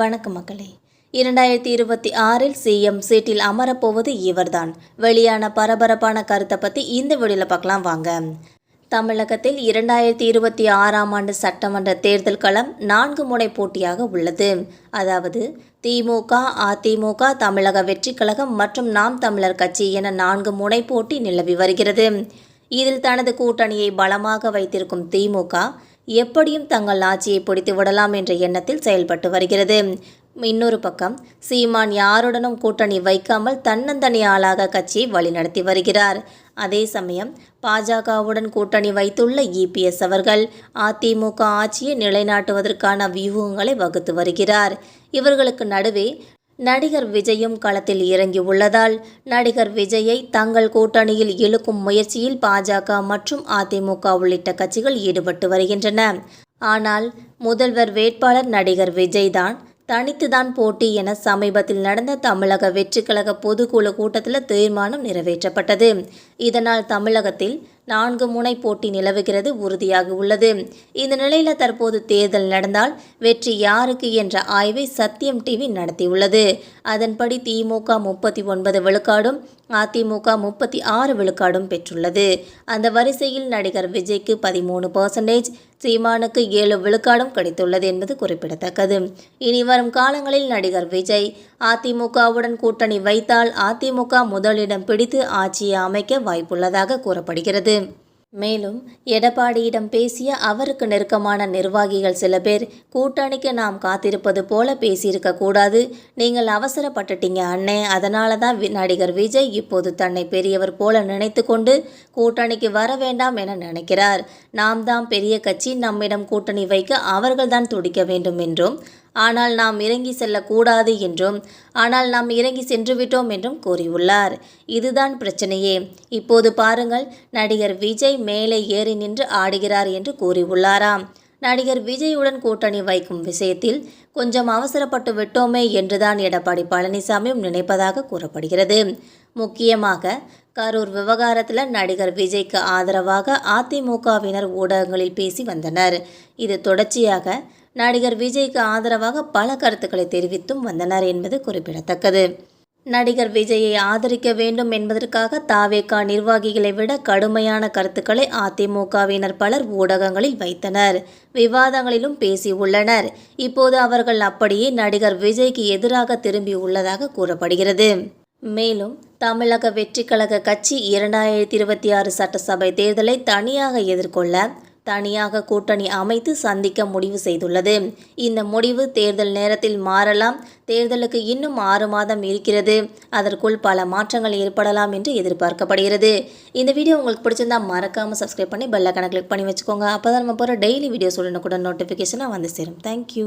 வணக்கம் மக்களே இரண்டாயிரத்தி இருபத்தி ஆறில் சிஎம் சீட்டில் அமரப்போவது இவர்தான். வெளியான பரபரப்பான கருத்தை பற்றி இந்த வீடியோவில் பார்க்கலாம் வாங்க. தமிழகத்தில் இரண்டாயிரத்தி இருபத்தி ஆறாம் ஆண்டு சட்டமன்ற தேர்தல் களம் நான்கு முனை போட்டியாக உள்ளது. அதாவது திமுக அதிமுக தமிழக வெற்றி கழகம் மற்றும் நாம் தமிழர் கட்சி என நான்கு முனை போட்டி நிலவி வருகிறது. இதில் தனது கூட்டணியை பலமாக வைத்திருக்கும் திமுக எப்படியும் தங்கள் ஆட்சியை பிடித்து விடலாம் என்ற எண்ணத்தில் செயல்பட்டு வருகிறது. இன்னொரு பக்கம் சீமான் யாருடனும் கூட்டணி வைக்காமல் தன்னந்தனி ஆளாக கட்சியை வழிநடத்தி வருகிறார். அதே சமயம் பாஜகவுடன் கூட்டணி வைத்துள்ள இபிஎஸ் அவர்கள் அதிமுக ஆட்சியை நிலைநாட்டுவதற்கான வியூகங்களை வகுத்து வருகிறார். இவர்களுக்கு நடுவே நடிகர் விஜயும் களத்தில் இறங்கி உள்ளதால் நடிகர் விஜயை தங்கள் கூட்டணியில் இழுக்கும் முயற்சியில் பாஜக மற்றும் அதிமுக உள்ளிட்ட கட்சிகள் ஈடுபட்டு வருகின்றன. ஆனால் முதல்வர் வேட்பாளர் நடிகர் விஜய்தான் தனித்துதான் போட்டி என சமீபத்தில் நடந்த தமிழக வெற்றிக்கழக பொதுக்குழு கூட்டத்தில் தீர்மானம் நிறைவேற்றப்பட்டது. இதனால் தமிழகத்தில் நான்கு முனை போட்டி நிலவுகிறது உறுதியாக உள்ளது. இந்த நிலையில் தற்போது தேர்தல் நடந்தால் வெற்றி யாருக்கு என்ற ஆய்வை சத்தியம் டிவி நடத்தியுள்ளது. அதன்படி திமுக முப்பத்தி ஒன்பது விழுக்காடும் அதிமுக முப்பத்தி ஆறு விழுக்காடும் பெற்றுள்ளது. அந்த வரிசையில் நடிகர் விஜய்க்கு பதிமூணு பர்சன்டேஜ் சீமானுக்கு ஏழு விழுக்காடும் கிடைத்துள்ளது என்பது குறிப்பிடத்தக்கது. இனி வரும் காலங்களில் நடிகர் விஜய் அதிமுகவுடன் கூட்டணி வைத்தால் அதிமுக முதலிடம் பிடித்து ஆட்சியை அமைக்க வாய்ப்புள்ளதாக கூறப்படுகிறது. மேலும் எடப்பாடியிடம் பேசிய அவருக்கு நெருக்கமான நிர்வாகிகள் சில பேர் கூட்டணிக்கு நாம் காத்திருப்பது போல பேசியிருக்க கூடாது நீங்கள் அவசரப்பட்டுட்டீங்க அண்ணே அதனால தான் வி- நடிகர் விஜய் இப்போது தன்னை பெரியவர் போல நினைத்து கொண்டு கூட்டணிக்கு வர வேண்டாம் என நினைக்கிறார். நாம் தான் பெரிய கட்சி நம்மிடம் கூட்டணி வைக்க அவர்கள்தான் துடிக்க வேண்டும் என்றும் ஆனால் நாம் இறங்கி செல்லக்கூடாது என்றும் ஆனால் நாம் இறங்கி சென்று விட்டோம் என்றும் கூறியுள்ளார். இதுதான் பிரச்சனையே. இப்போது பாருங்கள் நடிகர் விஜய் மேலே ஏறி நின்று ஆடுகிறார் என்று கூறியுள்ளாராம். நடிகர் விஜயுடன் கூட்டணி வைக்கும் விஷயத்தில் கொஞ்சம் அவசரப்பட்டு விட்டோமே என்றுதான் எடப்பாடி பழனிசாமியும் நினைப்பதாக கூறப்படுகிறது. முக்கியமாக கரூர் விவகாரத்தில் நடிகர் விஜய்க்கு ஆதரவாக அதிமுகவினர் ஊடகங்களில் பேசி வந்தனர். இது தொடர்ச்சியாக நடிகர் விஜய்க்கு ஆதரவாக பல கருத்துக்களை தெரிவித்தும் வந்தனர் என்பது குறிப்பிடத்தக்கது. நடிகர் விஜயை ஆதரிக்க வேண்டும் என்பதற்காக தாவேகா நிர்வாகிகளை விட கடுமையான கருத்துக்களை அதிமுகவினர் பலர் ஊடகங்களில் வைத்தனர். விவாதங்களிலும் பேசியுள்ளனர். இப்போது அவர்கள் அப்படியே நடிகர் விஜய்க்கு எதிராக திரும்பி உள்ளதாக கூறப்படுகிறது. மேலும் தமிழக வெற்றிக்கழக கட்சி இரண்டாயிரத்தி இருபத்தி ஆறு சட்டசபை தேர்தலை தனியாக எதிர்கொள்ள தனியாக கூட்டணி அமைத்து சந்திக்க முடிவு செய்துள்ளது. இந்த முடிவு தேர்தல் நேரத்தில் மாறலாம். தேர்தலுக்கு இன்னும் ஆறு மாதம் இருக்கிறது. அதற்குள் பல மாற்றங்கள் ஏற்படலாம் என்று எதிர்பார்க்கப்படுகிறது. இந்த வீடியோ உங்களுக்கு பிடிச்சிருந்தா மறக்காமல் சப்ஸ்கிரைப் பண்ணி பெல் கிளிக் பண்ணி வச்சுக்கோங்க. அப்போ தான் நம்ம போகிற டெய்லி வீடியோஸ் உடனுக்குடன் நோட்டிஃபிகேஷனாக வந்து சேரும். தேங்க்யூ